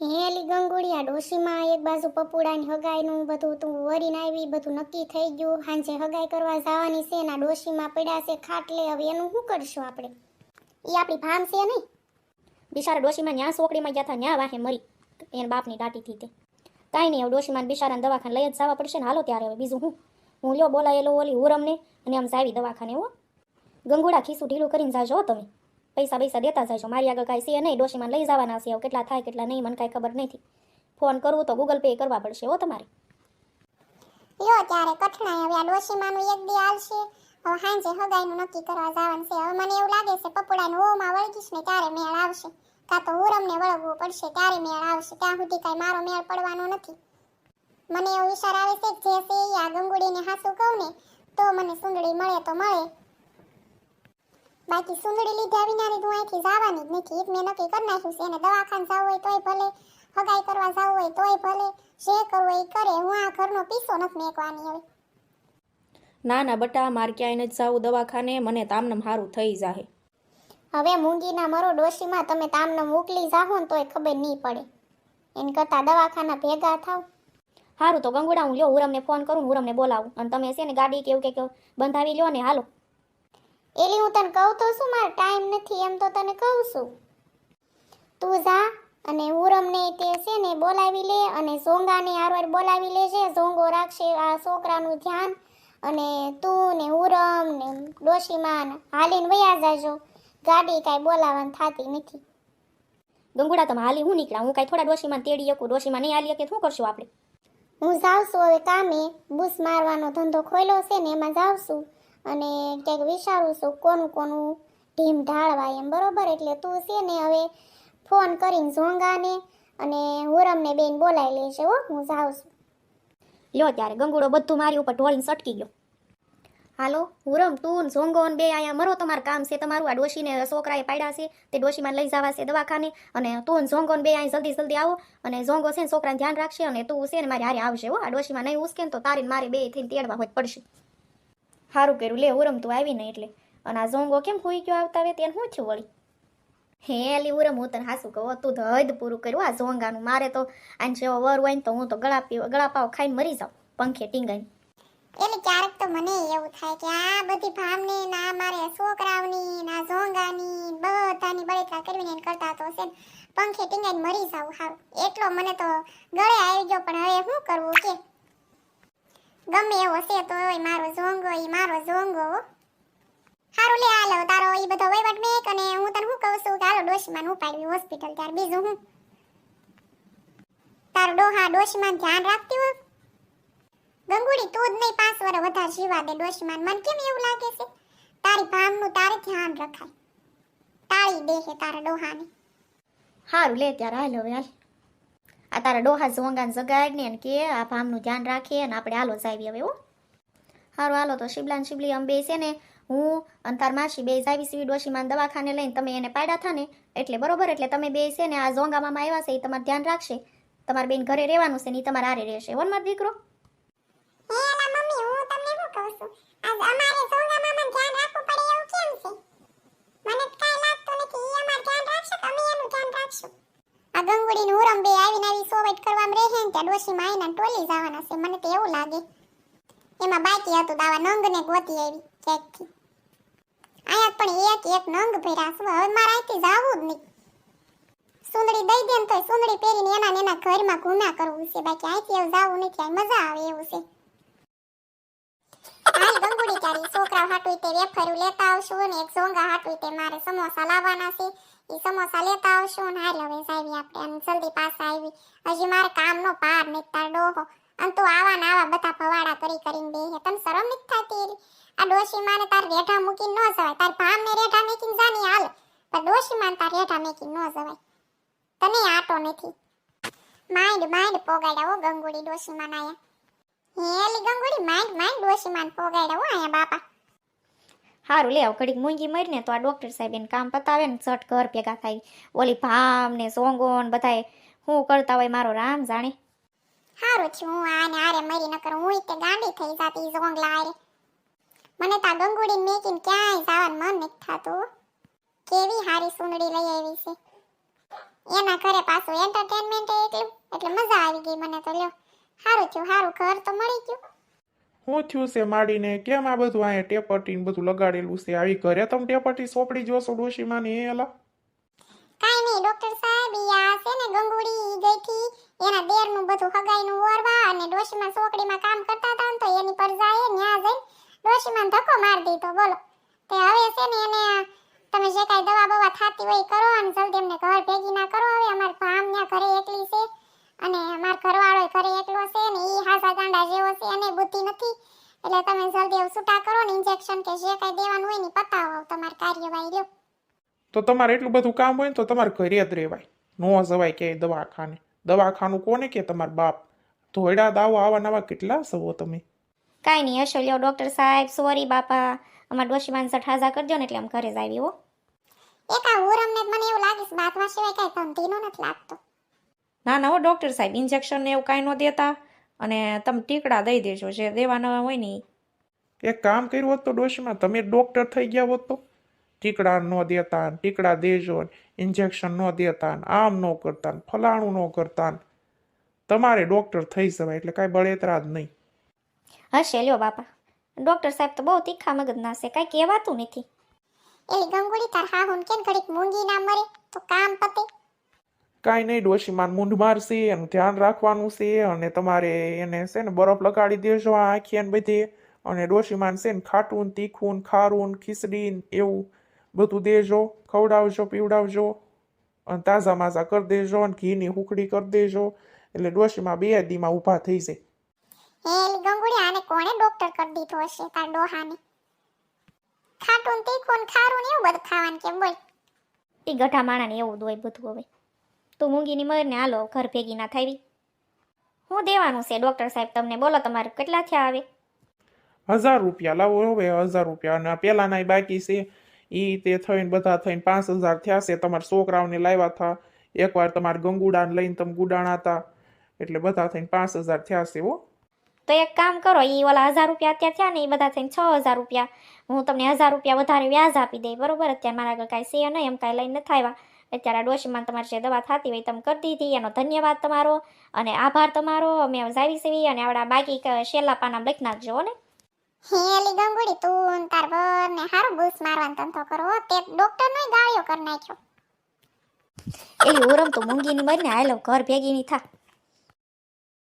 હેલી ગંગુડિયા ડોશીમાં એક બાજુ પપુડાની હગાઈનું બધું તું વરીને આવી બધું નક્કી થઈ ગયું. હાંજે હગાઈ કરવા જવાની છે ના ડોશીમાં પડ્યા છે ખાટલે હવે એનું શું કરશું આપણે? એ આપણી ભામ છે નહીં. બિચારા ડોશીમાં ન્યા સોકડીમાં ગયા હતા ન્યા વાહે મરી. એના બાપની દાટીથી તે કાંઈ નહીં, હવે ડોશીમાં બિચારાને દવાખાને લઈ જ જવા પડશે ને. હાલો ત્યારે હવે બીજું હું? હું લ્યો બોલાયેલો ઓલી હુરમને, અને આમ જાવી દવાખાને, હો. ગંગુડા ખીસું ઢીલું કરીને જાજો તમે. પૈસા પૈસા દેતા જાજો મારી આગળ કાંઈ છે નહીં ડોશીમાં લઈ જવાના છે કેટલા થાય, કેટલા નહીં, મને કાંઈ ખબર નથી. ફોન કરવું તો ગૂગલ પે કરવા પડશે, હો તમારે. લ્યો ત્યારે કઠણાઈ, હવે આ ડોશીમાનું એક દી આવશે હવે હાંજે હગાઈનું નક્કી કરવા છે. હવે મને એવું લાગે છે, પપુડાને ઓમાં વળગીશ ને ત્યારે મેળ આવશે. કાં તો હુરમને વળગવું પડશે, ત્યારે મેળ આવશે. ત્યાં સુધી કાંઈ મારો મેળ પડવાનો નથી. મને એવો વિચાર આવે કે જે આ ગંગુડીને હાસું કહું ને, તો મને સુંદડી મળે તો મળે. બાકી સુંદડી લીધા વિનાની તું અહીંથી જવાની જ નથી. એક મેં નક્કી કરી નાખ્યું છે. અને દવાખાને જવું હોય તોય ભલે હગાઈ કરવા જવું હોય તોય ભલે જે કરવું હોય એ કરે. હું આ ઘરનો પીસો નથી મેકવાની હવે. ના ના બટા માર ક્યાંય નથી જાવું દવાખાને. મને તામનમ સારું થઈ જાહે. હવે મૂંગીના મરો ડોશીમાં તમે તામનમ મોકલી જાહો ને તોય ખબર નહીં પડે. એને કરતાં દવાખાના ભેગા થાવ. સારું તો ગંગોડા હું લ્યો હુરમને ફોન કરું હુરમને બોલાવું. અને તમે છે ને ગાડી કે એવું કે બંધાવી લ્યો ને હાલો. એલી હું તને કહું તો શું? મારે ટાઈમ નથી એમ તો તને કહું છું. તું જા અને ઉરમને તે છે ને બોલાવી લે અને ઝોંગાને હારવાર બોલાવી લેજે ઝોંગો રાખશે આ છોકરાનું ધ્યાન અને તું ને ઉરમ ને ડોશીમાન હાલીને વયા જાજો. ગાડી કાંઈ બોલાવાની થતી નથી. ગંગુડા તમે હાલી હું નીકળ્યા? હું કાંઈ થોડા ડોશીમાન તેડી શકું? ડોશીમાં નહીં હાલી કે શું કરશું આપણે? હું જાઉં છું હવે કામે. બુસ મારવાનો ધંધો ખોલ્યો છે ને એમાં જાઉં છું. અને ક્યાંક વિચારું છું, કોનું કોનું ઢીમ ઢાળવાય એમ. બરોબર? એટલે તું છે ને હવે ફોન કરીને ઝોંગાને અને હુરમને બેન બોલાવી લેશે હો, હું જાઉં છું. લ્યો ત્યારે ગંગુડો બધું મારી ઉપર ઢોળીને સટકી ગયો. હાલો, હુરમ, તું ઝોંગો અને બે અહીંયા મરો, તમારું કામ છે, તમારું આ ડોશીને છોકરાએ પાડ્યા છે, તે ડોશીમાં લઈ જવા દવાખાને, અને તું ઝોંગો ને બે અહીં જલ્દી જલ્દી આવો, અને ઝોંગો છે ને છોકરાને ધ્યાન રાખશે, અને તું છે ને મારી હારે આવશે હો, આ ડોશીમાં નહીં ઉસકે તો તારીને મારે બે થઈને તેડવા હોય પડશે. સારું કર્યું, લે, ઉરમ, તું આવી ને એટલે. અને આ ઝોંગો કેમ હોઈ ગયો આવતા હવે તેને શું થયું વળી? હે, લી, ઉરમ, હું તને હાસું કહું, તું તો હદ પૂરું કર્યું, આ ઝોંગાનું. મારે તો આને જેવો વર હોય ને તો હું તો ગળા પી, ગળા પાવ ખાઈને મરી જાઉં, પંખે ટીંગાઈને. એટલે ક્યારેક તો મને એવું થાય કે આ બધી ભામની ના મારે છોકરાઓની ના ઝોંગાની બધાની બળેતરા કરવીને એને કરતા તો છે પંખે ટીંગાઈને મરી જાવ સારું એટલો મને તો ગળે આવી ગયો, પણ હવે શું કરવું કે? ગમે એવો છે તો એ મારો ઝોંગો, એ મારો ઝોંગો હો. હારું લે હાલો તારો એ બધો વહીવટ મેક અને હું તને શું કહું છું કે હાલો ડોશીમાને ઉપાડવી હોસ્પિટલ ત્યાર બીજું હું. તારો ડોહા ડોશીમાન ધ્યાન રાખતી હોય? ગંગુડી, તું જ નહીં પાંચ વર્ષ વધારે જીવા દે ડોશીમાન. મને કેમ એવું લાગે છે? તારી ભામનું તારે ધ્યાન રખાય. તાળી દે તારા ડોહાને. સારું લે, ત્યારે હાલ હવે હાલ. આ તારા ડોહા ઝોંગાને જગાડ ને કે આ ભામનું ધ્યાન રાખીએ અને આપણે હાલો જાવી હવે હો. સારું હાલો, તો શિબલા શિબલી અમે બે છે ને, હું અને તાર માસી બે જાવી સીવી ડોશીમાં દવાખાને લઈને, તમે એને પાડ્યા થા ને એટલે બરોબર, એટલે તમે બે છે ને આ ઝોંગા મામા આવ્યા છે એ તમારે ધ્યાન રાખશે. તમારે બેન ઘરે રહેવાનું છે ને એ તમારે હારે રહેશે વન મારો દીકરો? મમ્મી, હું તમને શું કહું છું? આજ અમારે કરવામાં ડોશી ત્યાં આવીને ટોલી જવાના છે. મને તો એવું લાગે. એમાં બાકી હતું દાવા નંગને ગોતી આવી ક્યાંકથી. આયા પણ એક એક નંગ ભર્યા છે. હવે મારે અહીંથી જાવું જ નહીં. સુંદડી દઈ દે ને તોય સુંદડી પહેરીને એના એના ઘરમાં ઘૂમ્યા કરવું છે. બાકી અહીંથી એવું જાવું નથી. મજા આવે એવું છે. હાલ ગંગુડી તારી છોકરા હાટુય તે વેફરું લેતા આવશું ને એક સોંગા હાટુય તે મારે સમોસા લાવવાના છે. એ સમોસા લેતા આવશું ને હાલ હવે જાવી આપણે અને જલ્દી પાછા આવી હજી મારે કામનો પાર નહીં તાર ડોહો. અને તું આવા ને આવા બધા ભવાડા કરી કરીને બેહે. તને શરમ નથી થતી આ ડોશી માને તાર રેઠા મૂકીને ન જવાય. તાર ભામ ને રેઠા મૂકીને જાની હાલ. પણ ડોશી માને તાર રેઠા મૂકીને ન જવાય. તને આટો નથી. માઇન્ડ માઇન્ડ પોગાડ્યા ઓ ગંગુડી ડોશી માન આયા. હેલી ગંગુડી માઇન્ડ માઇન્ડ ડોશી માન પોગાડ્યા હો આયા બાપા. સારું લે ઘડીક મૂંગી મરીને તો આ ડૉક્ટર સાહેબ એને કામ પતાવે ને સટ ઘર ભેગા થાય. ઓલી ભામ ને સોંગો ને બધાએ હું કરતા હોય મારો રામ જાણે. હારું છું હું આને આરે મરી ન કરું હું તે ગાંડી થઈ જાતી ઝોંગલા આરે મને તા ગંગુડી મેકીને ક્યાંય જવાનું મન નથી થાતું કેવી હારી સુંદડી લઈ આવી છે. એના ઘરે પાછું એન્ટરટેનમેન્ટ સારું સારું ઘર તો મળી ગયું. શું થયું છે માડીને? કેમ આ બધું અહીંયા ટેપટીને બધું લગાડેલું છે? આવી ઘરે તમે ટેપટી સોપડી જોશો ડોશીમાની ને એ એલા કાઈ નહીં ડોક્ટર સાહેબ આ છે ને ગંગુડી ગઈ થી એના દેરનું બધું હગાઈનું ઓરવા અને ડોશીમાં સોકડીમાં કામ કરતા હતા ને તો એની પર જાય ન્યા જઈ ડોશીમાં ધક્કો માર દીધો બોલો. તે હવે છે ને એને તમે જે કાઈ દવા બવા થાતી હોય કરો અને જલ્દી એમને ઘર ભેગી ના કરો. હવે અમાર ભામ ન્યા ઘરે એકલી છે. અને માર ઘરવાળો ઘરે એકલો છે ને એ હાસા ગાંડા જેવો છે એને બુદ્ધિ નથી. એટલે તમે જલ્દી છૂટા કરો ને ઇન્જેક્શન કે જે કાંઈ દેવાનું હોય ને પતાવો. તમારી કાર્યવાહી લ્યો તો તમારે એટલું બધું કામ હોય ને તો તમારે ઘરે જ રહેવાય. ન જવાય ક્યાંય દવાખાને. દવાખાનું કોને કે તમારા બાપ? ધોયડા દાવો આવા નવા કેટલા સવો તમે? કાંઈ નહીં હશો લ્યો ડૉક્ટર સાહેબ સોરી બાપા. અમારા ડોશીમાન સઠ હાજા કરજો ને એટલે આમ ઘરે જ આવી હો. એક જ મને એવું લાગીશ બાથમાં સિવાય કાંઈ ધંધીનો નથી લાગતો. ના ના હો ડૉક્ટર સાહેબ ઇન્જેક્શન ને એવું કાંઈ ન દેતા. અને તમે ટીકડા દઈ દેજો જે દેવાના હોય ને એક કામ કર્યું હોત તો ડોશીમાં તમે ડૉક્ટર થઈ ગયા હોત તો? ટીકડા ન દેતા ને ટીકડા દેજો ને ઇન્જેક્શન ન દેતા ને આમ ન કરતા ને ફલાણું ન કરતા. તમારે ડોક્ટર થઈ જવાય એટલે કાંઈ બળેતરા જ નહીં. હશે લ્યો બાપા. ડૉક્ટર સાહેબ તો બહુ તીખા મગજના છે કાંઈ કહેવાતું નથી. એ ગંગોળી તાર હાહુન કેમ ઘડીક મૂંગી ના મરે? તો કામ પતે. કાંઈ નહીં ડોશીમાન મૂંઢ મારશે એનું ધ્યાન રાખવાનું છે અને તમારે એને છે ને બરફ લગાડી દેજો આ આંખી ને બધી. અને ડોશીમાન છે ને ખાટું તીખું ને ખારું ને ખીચડી ને એવું બધું દેજો ખવડાવજો પીવડાવજો અને તાજા માઝા કરી દેજો અને ઘીની હુકડી કરી દેજો. એટલે ડોશીમાં બે દીમાં ઊભા થઈ જાય. હે એલી ગંગુડી આને કોણે ડોક્ટર કરી દીધો હશે તાર ડોહાને? ખાટું ને તીખું ને ખારું એવું બધું ખાવાનું કેમ બોલ? એ ગઢા માણાને એવું જ હોય બધું હવે. તું મૂંગીની મરને હાલો ઘર ભેગી ના થાવી હું દેવાનું છે ડૉક્ટર સાહેબ તમને બોલો તમારે કેટલા થયા આવે હજાર રૂપિયા લાવો હવે હજાર રૂપિયા અને પહેલાંના બાકી છે. એ તે થઈને બધા થઈને પાંચ હજાર થયા છે. તમારા છોકરાઓને લાવ્યા હતા. એકવાર તમારા ગંગુડાને લઈને તમે ગુડાણા હતા. એટલે બધા થઈને પાંચ હજાર થયા છે હો. તો એક કામ કરો એ ઓલા હજાર રૂપિયા અત્યારે થયા ને એ બધા થઈને છ હજાર રૂપિયા. હું તમને હજાર રૂપિયા વધારે વ્યાજ આપી દઈ બરોબર? અત્યારે મારા આગળ કાંઈ છે નહીં એમ કાંઈ લઈને નથી આવ્યા. અત્યારે ડોશીમાં તમારે જે દવા થતી હોય તમે કરતી હતી એનો ધન્યવાદ તમારો અને આભાર તમારો. અમે જાવી સેવી અને આવડા બાકી શેલા પાના લખી નાખજો ને? હેલી ગંગુડી તું તાર બર ને હારું બૂસ મારવાનો ધંધો કરો તે ડોક્ટર નોય ગાળ્યો કરી નાખ્યો. એલી ઉરમ તો મૂંગીની મરને આયલો ઘર ભેગી ની થા.